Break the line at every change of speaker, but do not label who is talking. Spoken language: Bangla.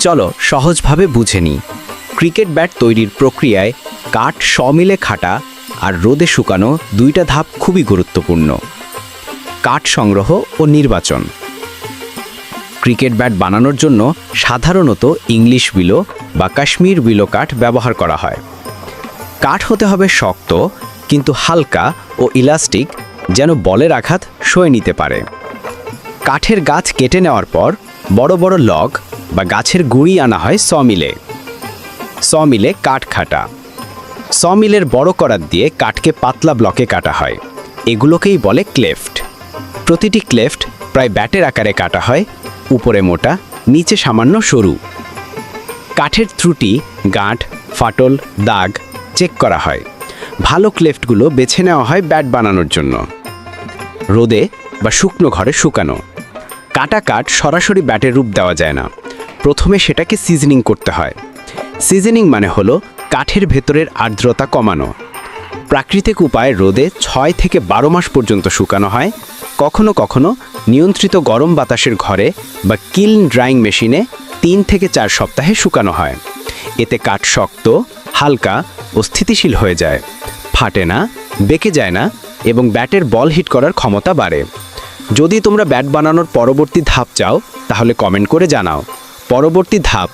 চলো সহজভাবে বুঝে নিই। ক্রিকেট ব্যাট তৈরির প্রক্রিয়ায় কাঠ সমিলে খাটা আর রোদে শুকানো দুইটা ধাপ খুবই গুরুত্বপূর্ণ। কাঠ সংগ্রহ ও নির্বাচন। ক্রিকেট ব্যাট বানানোর জন্য সাধারণত ইংলিশ বিলো বা কাশ্মীর বিলো কাঠ ব্যবহার করা হয়। কাঠ হতে হবে শক্ত, কিন্তু হালকা ও ইলাস্টিক, যেন বলের আঘাত সয়ে নিতে পারে। কাঠের গাছ কেটে নেওয়ার পর বড় বড় লগ বা গাছের গুঁড়ি আনা হয় সমিলে। সমিলে কাঠ খাটা। সমিলের বড় করার দিয়ে কাঠকে পাতলা ব্লকে কাটা হয়। এগুলোকেই বলে ক্লেফট। প্রতিটি ক্লেফট প্রায় ব্যাটের আকারে কাটা হয়, উপরে মোটা, নিচে সামান্য সরু। কাঠের ত্রুটি, গাঁট, ফাটল, দাগ চেক করা হয়। ভালো ক্লেফটগুলো বেছে নেওয়া হয় ব্যাট বানানোর জন্য। রোদে বা শুকনো ঘরে শুকানো। কাটা কাঠ সরাসরি ব্যাটের রূপ দেওয়া যায় না। প্রথমে সেটাকে সিজনিং করতে হয়। সিজনিং মানে হলো কাঠের ভেতরের আর্দ্রতা কমানো। প্রাকৃতিক উপায়ে রোদে ছয় থেকে বারো মাস পর্যন্ত শুকানো হয়। কখনো কখনো নিয়ন্ত্রিত গরম বাতাসের ঘরে বা কিলন ড্রাইং মেশিনে তিন থেকে চার সপ্তাহে শুকানো হয়। এতে কাঠ শক্ত, হালকা ও স্থিতিশীল হয়ে যায়। ফাটে না, বেঁকে যায় না এবং ব্যাটের বল হিট করার ক্ষমতা বাড়ে। যদি তোমরা ব্যাট বানানোর পরবর্তী ধাপ চাও, তাহলে কমেন্ট করে জানাও। পরবর্তী ধাপ।